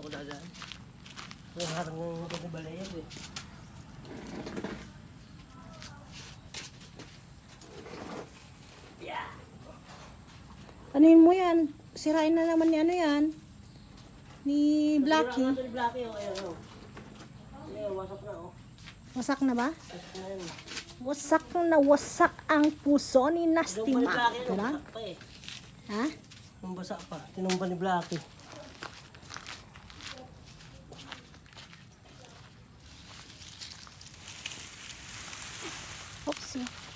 ako dadaan. Yung harang ng pagkabalayan eh. Yeah. Anuin mo yan? Sirain na naman ni ano yan? Ni Blacky. Ito ni Blackie oh, ayun oh. Ayun, wasak na oh. Wasak na ba? Wasak na yun. Wasak na wasak ang puso ni Nasty Tinumba ni Ma. Blackie, Diba? eh. Ha? Basa pa, tinumba ni Blackie.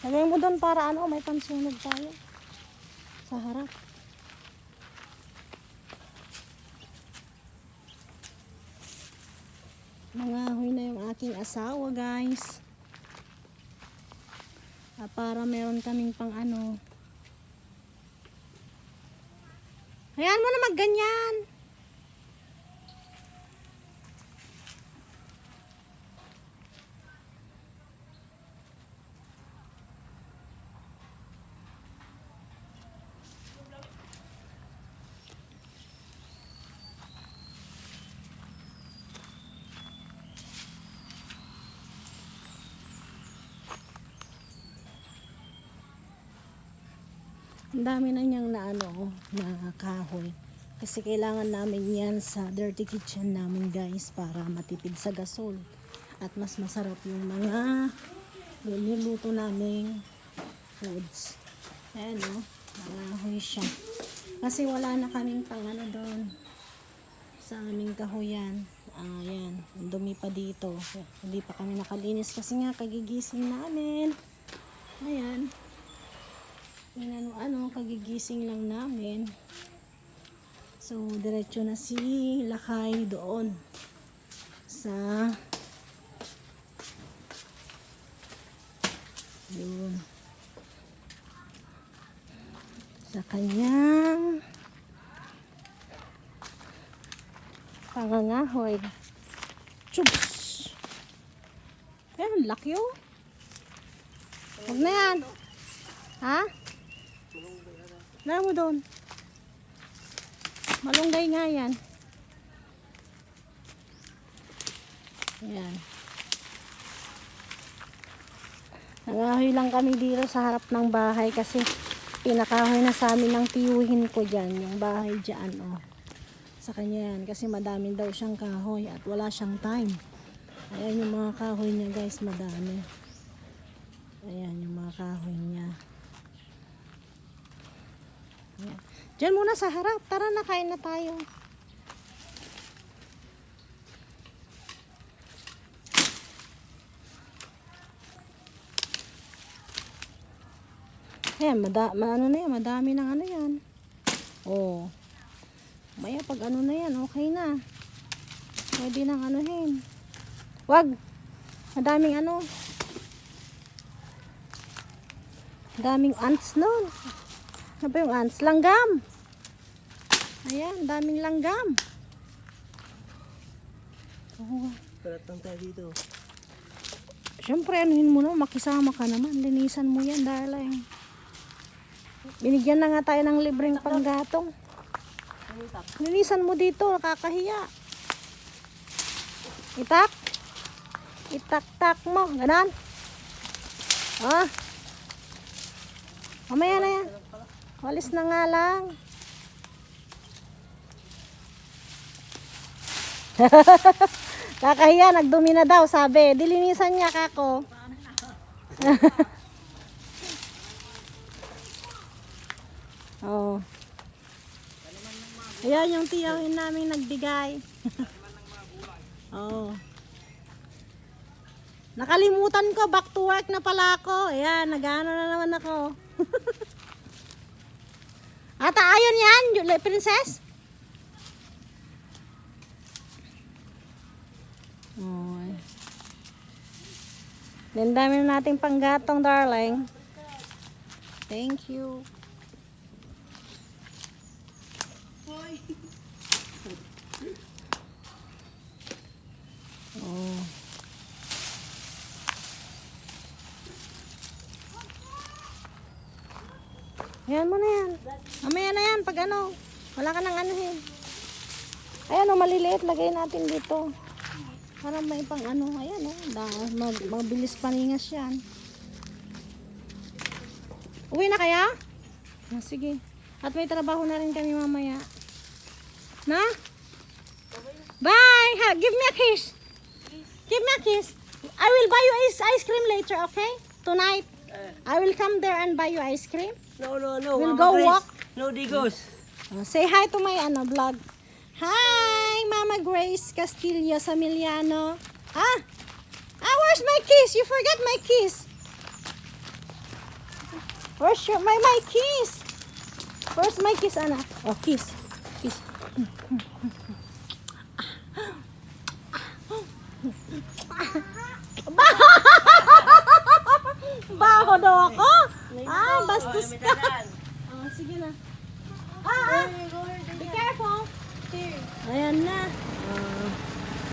Lagay mo doon para ano, may pansunog tayo. Sa harap. Nangahoy na yung aking asawa, guys. Ah, para meron kaming pang ano. Hayaan mo na magganyan. Ang dami na niyang na ano, na kahoy. Kasi kailangan namin yan sa dirty kitchen namin guys para matipid sa gasol. At mas masarap yung mga niluluto naming foods. Ayan o, nangahoy siya. Kasi wala na kaming pang ano doon sa aming kahoyan. Ayan, ang dumi pa dito. Hindi pa kami nakalinis kasi nga kagigising namin. Ayan. Yan ano, ano, kagigising lang namin. So, diretso na si Lakay doon sa yun sa kanyang pangangahoy. Chups! Ayan, laki oh. Huwag na yan. Ha? Wala mo doon. Malunggay nga yan. Ayan. Nangahoy lang kami dito sa harap ng bahay kasi pinakahoy na sa amin ng tiyuhin ko dyan. Yung bahay dyan, oh. Sa kanya yan. Kasi madami daw siyang kahoy at wala siyang time. Ayan yung mga kahoy niya guys, madami. Ayan yung mga kahoy niya. Ayan. Diyan muna sa harap. Tara na, kain na tayo. Ayan, mada, ma, ano na yan, madami ng ano yan. Oh. Maya, pag ano na yan, okay na. Pwede nang anuhin. Wag. Madaming ano. Daming ants nun. Ano ba yung ants? Langgam. Ayan, daming langgam. Oh, Kalat lang tayo dito. Siyempre, anuhin mo na, makisama ka naman. Linisan mo yan, darling. Binigyan na nga tayo ng libreng panggatong. Linisan mo dito, nakakahiya. Itak. Itak-tak mo, ganon. Ah. Mamaya na yan. Walis na nga lang. Kakahiya, nagdumi na daw, sabi. Dilinisan niya kako. oh. Ayan yung tiyahin namin nagbigay. oh. Nakalimutan ko, back to work na pala ako. Ayan, nag-ano na naman ako. Ata, ayun yan, Princess. Oh. Then dami na nating panggatong, darling. Thank you. Oh. Ayan mo na yan. Mamaya na yan pag ano. Wala ka nang anuhin. Ayan o, maliliit. Lagay natin dito. Para may pang ano. Ayan o. Da, mag, mabilis paningas yan. Uwi na kaya? Ah, sige. At may trabaho na rin kami mamaya. Na? Bye! Ha, give me a kiss. Give me a kiss. I will buy you ice cream later, okay? Tonight. I will come there and buy you ice cream. No, no, no. We'll Mama go Grace. walk. No digos. Uh, say hi to my ano vlog. Hi, Mama Grace Castillo Samiliano. Ah, ah, where's my kiss? You forgot my kiss. Where's your my my kiss? Where's my kiss, Ana? Oh, kiss, kiss. Baho daw ako. Ah, ka. Oh, sige na. Ah, ah. Be careful. Ayan na.